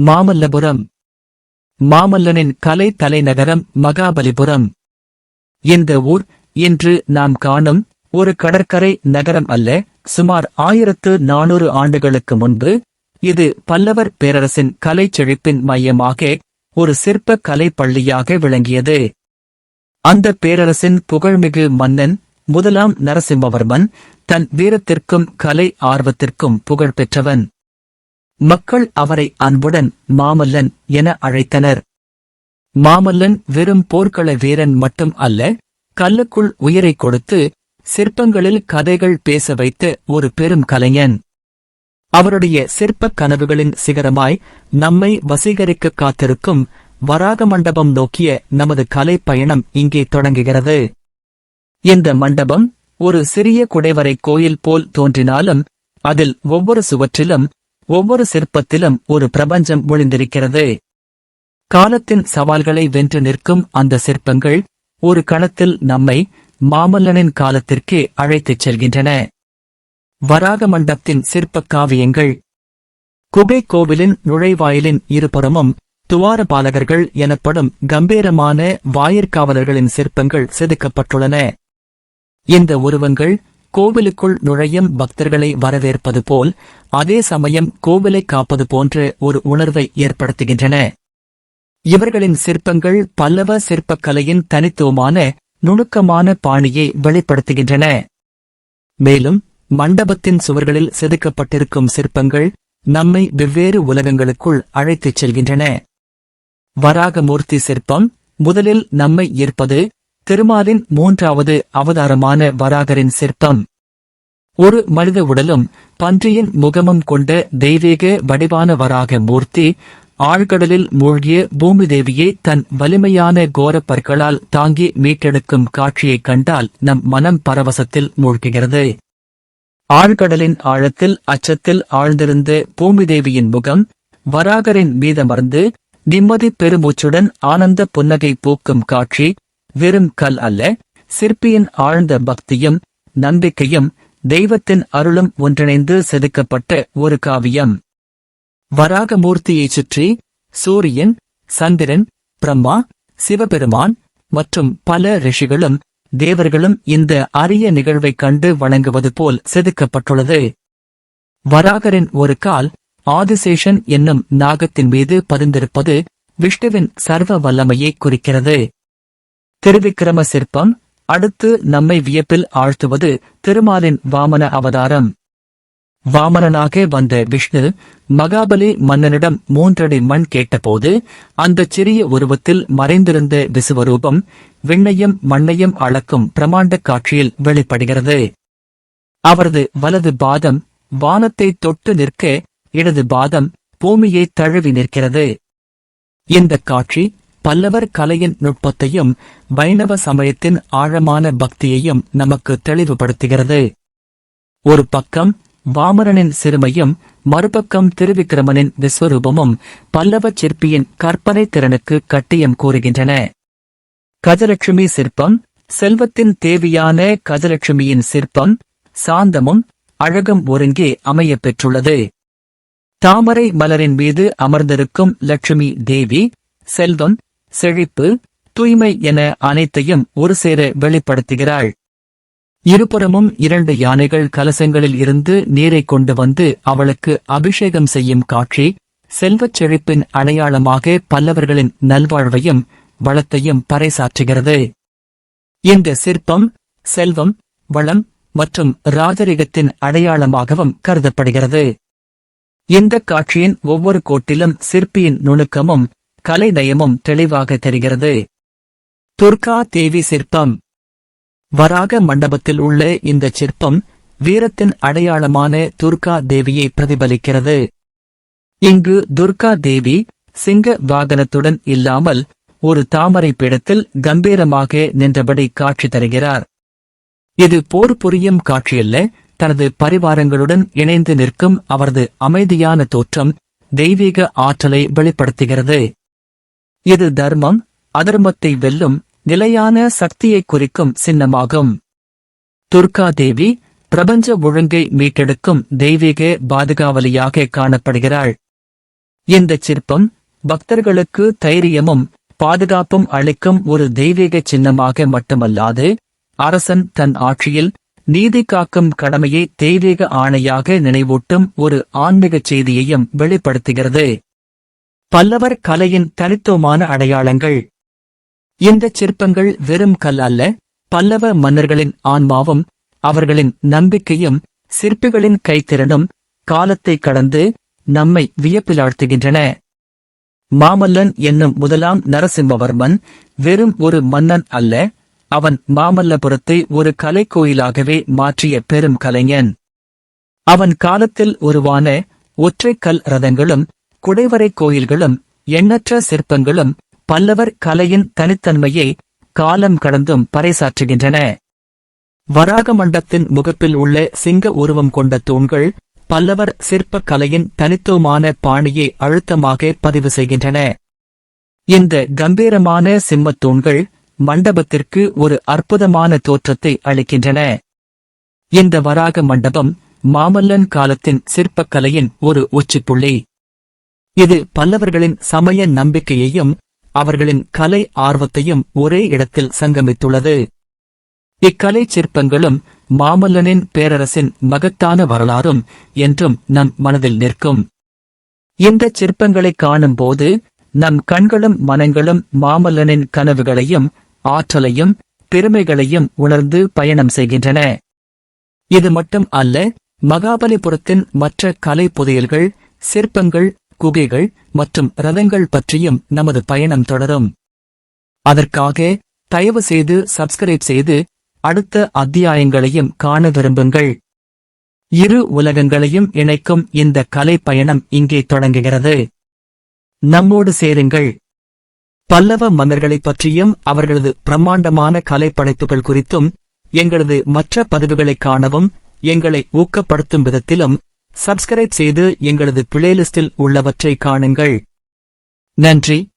மாமல்லபுரம். மாமல்லனின் கலை தலைநகரம் மகாபலிபுரம். இந்த ஊர்? இன்று நாம் காணும் ஒரு கடற்கரை நகரம் அல்ல சுமார் ஆயிரத்து நானூறு ஆண்டுகளுக்கு முன்பு இது பல்லவர் பேரரசின் கலை செழிப்பின் மையமாக ஒரு சிற்ப கலை பள்ளியாக விளங்கியது. அந்த பேரரசின் புகழ்மிகு மன்னன் முதலாம் நரசிம்மவர்மன் தன் வீரத்திற்கும் கலை ஆர்வத்திற்கும் புகழ் பெற்றவன். மக்கள் அவரை அன்புடன் மாமல்லன் என அழைத்தனர். மாமல்லன் வெறும் போர்க்கள வீரன் மட்டும் அல்ல கல்லுக்குள் உயிரை கொடுத்து சிற்பங்களில் கதைகள் பேச வைத்த ஒரு பெரும் கலைஞன். அவருடைய சிற்பக் கனவுகளின் சிகரமாய் நம்மை வசீகரிக்க காத்திருக்கும் வராக மண்டபம் நோக்கிய நமது கலை பயணம் இங்கே தொடங்குகிறது. இந்த மண்டபம் ஒரு சிறிய குடைவரை கோயில் போல் தோன்றினாலும் அதில் ஒவ்வொரு சுவற்றிலும் ஒவ்வொரு சிற்பத்திலும் ஒரு பிரபஞ்சம் ஒளிந்திருக்கிறது. காலத்தின் சவால்களை வென்று நிற்கும் அந்த சிற்பங்கள் ஒரு கணத்தில் நம்மை மாமல்லனின் காலத்திற்கே அழைத்துச் செல்கின்றன. வராக மண்டபத்தின் சிற்பக் காவியங்கள். குகை கோவிலின் நுழைவாயிலின் இருபுறமும் துவாரபாலகர்கள் எனப்படும் கம்பீரமான வாயிற்காவலர்களின் சிற்பங்கள் செதுக்கப்பட்டுள்ளன. இந்த உருவங்கள் கோவிலுக்குள் நுழையும் பக்தர்களை வரவேற்பது போல் அதே சமயம் கோவிலை காப்பது போன்ற ஒரு உணர்வை ஏற்படுத்துகின்றன. இவர்களின் சிற்பங்கள் பல்லவ சிற்பக்கலையின் தனித்துவமான நுணுக்கமான பாணியை வெளிப்படுத்துகின்றன. மேலும் மண்டபத்தின் சுவர்களில் செதுக்கப்பட்டிருக்கும் சிற்பங்கள் நம்மை வெவ்வேறு உலகங்களுக்குள் அழைத்துச் செல்கின்றன. வராகமூர்த்தி சிற்பம் முதலில் நம்மை ஈர்ப்பது திருமாலின் மூன்றாவது அவதாரமான வராகரின் சிற்பம். ஒரு மனித உடலும் பன்றியின் முகமும் கொண்ட தெய்வீக வடிவான வராக மூர்த்தி ஆழ்கடலில் மூழ்கிய பூமி தேவியை தன் வலிமையான கோரப் பற்களால் தாங்கி மீட்டெடுக்கும் காட்சியைக் கண்டால் நம் மனம் பரவசத்தில் மூழ்குகிறது. ஆழ்கடலின் ஆழத்தில் அச்சத்தில் ஆழ்ந்திருந்த பூமி தேவியின் முகம் வராகரின் மீதமர்ந்து நிம்மதி பெருமூச்சுடன் ஆனந்த புன்னகை பூக்கும் காட்சி வெறும் கல் அல்ல சிற்பியின் ஆழ்ந்த பக்தியும் நம்பிக்கையும் தெய்வத்தின் அருளும் ஒன்றிணைந்து செதுக்கப்பட்ட ஒரு காவியம். வராகமூர்த்தியைச் சுற்றி சூரியன் சந்திரன் பிரம்மா சிவபெருமான் மற்றும் பல ரிஷிகளும் தேவர்களும் இந்த அரிய நிகழ்வைக் கண்டு வணங்குவது போல் செதுக்கப்பட்டுள்ளது. வராகரின் ஒரு கால் ஆதிசேஷன் என்னும் நாகத்தின் மீது பதிந்திருப்பது விஷ்ணுவின் சர்வ வல்லமையை குறிக்கிறது. திருவிக்கிரம சிற்பம் அடுத்து நம்மை வியப்பில் ஆழ்த்துவது திருமாலின் வாமன அவதாரம். வாமனனாக வந்த விஷ்ணு மகாபலி மன்னனிடம் மூன்றடி மண் கேட்டபோது அந்தச் சிறிய உருவத்தில் மறைந்திருந்த விசுவரூபம் விண்ணையும் மண்ணையும் அளக்கும் பிரமாண்ட காட்சியில் வெளிப்படுகிறது. அவரது வலது பாதம் வானத்தை தொட்டு நிற்க இடது பாதம் பூமியை தழுவி நிற்கிறது. இந்த காட்சி பல்லவர் கலையின் நுட்பத்தையும் வைணவ சமயத்தின் ஆழமான பக்தியையும் நமக்கு தெளிவுபடுத்துகிறது. ஒரு பக்கம் வாமரனின் சிறுமையும் மறுபக்கம் திருவிக்கிரமனின் விஸ்வரூபமும் பல்லவ சிற்பியின் கற்பனை திறனுக்கு கட்டியம் கூறுகின்றன. கஜலட்சுமி சிற்பம் செல்வத்தின் தேவியான கஜலட்சுமியின் சிற்பம் சாந்தமும் அழகும் ஒருங்கே அமையப் பெற்றுள்ளது. தாமரை மலரின் மீது அமர்ந்திருக்கும் லட்சுமி தேவி செல்வம் செழிப்பு தூய்மை என அனைத்தையும் ஒரு சேர வெளிப்படுத்துகிறாள். இருபுறமும் இரண்டு யானைகள் கலசங்களில் இருந்து நீரை கொண்டு வந்து அவளுக்கு அபிஷேகம் செய்யும் காட்சி செல்வச் செழிப்பின் அடையாளமாக பல்லவர்களின் நல்வாழ்வையும் வளத்தையும் பறைசாற்றுகிறது. இந்த சிற்பம் செல்வம் வளம் மற்றும் ராஜரிகத்தின் அடையாளமாகவும் கருதப்படுகிறது. இந்த காட்சியின் ஒவ்வொரு கோட்டிலும் சிற்பியின் நுணுக்கமும் கலை நயமும் தெளிவாக தெரிகிறது. துர்கா தேவி சிற்பம். வராக மண்டபத்தில் உள்ள இந்த சிற்பம் வீரத்தின் அடையாளமான துர்கா தேவியை பிரதிபலிக்கிறது. இங்கு துர்கா தேவி சிங்க வாகனத்துடன் இல்லாமல் ஒரு தாமரை பீடத்தில் கம்பீரமாக நின்றபடி காட்சி தருகிறார். இது போர் புரியும் காட்சியல்ல தனது பரிவாரங்களுடன் இணைந்து நிற்கும் அவரது அமைதியான தோற்றம் தெய்வீக ஆற்றலை வெளிப்படுத்துகிறது. இது தர்மம் அதர்மத்தை வெல்லும் நிலையான சக்தியை குறிக்கும் சின்னமாகும். துர்கா தேவி பிரபஞ்ச ஒழுங்கை மீட்டெடுக்கும் தெய்வீக பாதுகாவலியாக காணப்படுகிறாள். இந்தச் சிற்பம் பக்தர்களுக்கு தைரியமும் பாதுகாப்பும் அளிக்கும் ஒரு தெய்வீக சின்னமாக மட்டுமல்லாது அரசன் தன் ஆட்சியில் நீதி காக்கும் கடமையை தெய்வீக ஆணையாக நினைவூட்டும் ஒரு ஆன்மீகச் செய்தியையும் வெளிப்படுத்துகிறது. பல்லவர் கலையின் தனித்துவமான அடையாளங்கள். இந்த சிற்பங்கள் வெறும் கல் அல்ல பல்லவ மன்னர்களின் ஆன்மாவும் அவர்களின் நம்பிக்கையும் சிற்பிகளின் கைத்திறனும் காலத்தை கடந்து நம்மை வியப்பிலாழ்த்துகின்றன. மாமல்லன் என்னும் முதலாம் நரசிம்மவர்மன் வெறும் ஒரு மன்னன் அல்ல அவன் மாமல்லபுரத்தை ஒரு கலைக்கோயிலாகவே மாற்றிய பெரும் கலைஞன். அவன் காலத்தில் உருவான ஒற்றைக்கல் ரதங்களும் குடைவரை கோயில்களும் எண்ணற்ற சிற்பங்களும் பல்லவர் கலையின் தனித்தன்மையை காலம் கடந்தும் பறைசாற்றுகின்றன. வராக மண்டத்தின் முகப்பில் உள்ள சிங்க உருவம் கொண்ட தூண்கள் பல்லவர் சிற்பக் கலையின் தனித்துவமான பாணியை அழுத்தமாக பதிவு செய்கின்றன. இந்த கம்பீரமான சிம்மத் தூண்கள் மண்டபத்திற்கு ஒரு அற்புதமான தோற்றத்தை அளிக்கின்றன. இந்த வராக மண்டபம் மாமல்லன் காலத்தின் சிற்பக்கலையின் ஒரு உச்சிப்புள்ளி. இது பல்லவர்களின் சமய நம்பிக்கையையும் அவர்களின் கலை ஆர்வத்தையும் ஒரே இடத்தில் சங்கமித்துள்ளது. இக்கலை சிற்பங்களும் மாமல்லனின் பேரரசின் மகத்தான வரலாறும் என்றும் நம் மனதில் நிற்கும். இந்த சிற்பங்களை காணும்போது நம் கண்களும் மனங்களும் மாமல்லனின் கனவுகளையும் ஆற்றலையும் பெருமைகளையும் உணர்ந்து பயணம் செய்கின்றன. இது மட்டும் அல்ல மகாபலிபுரத்தின் மற்ற கலை புதையல்கள் சிற்பங்கள் குகைகள் மற்றும் ரதங்கள் பற்றியும் நமது பயணம் தொடரும். அதற்காக தயவு செய்து சப்ஸ்கிரைப் செய்து அடுத்த அத்தியாயங்களையும் காண விரும்புங்கள். இரு உலகங்களையும் இணைக்கும் இந்த கலை பயணம் இங்கே தொடங்குகிறது. நம்மோடு சேருங்கள். பல்லவ மன்னர்களைப் பற்றியும் அவர்களது பிரம்மாண்டமான கலைப்படைப்புகள் குறித்தும் எங்களது மற்ற பதிவுகளைக் காணவும் எங்களை ஊக்கப்படுத்தும் விதத்திலும் சப்ஸ்கிரைப் செய்து எங்களது பிளேலிஸ்டில் உள்ளவற்றை காணுங்கள். நன்றி.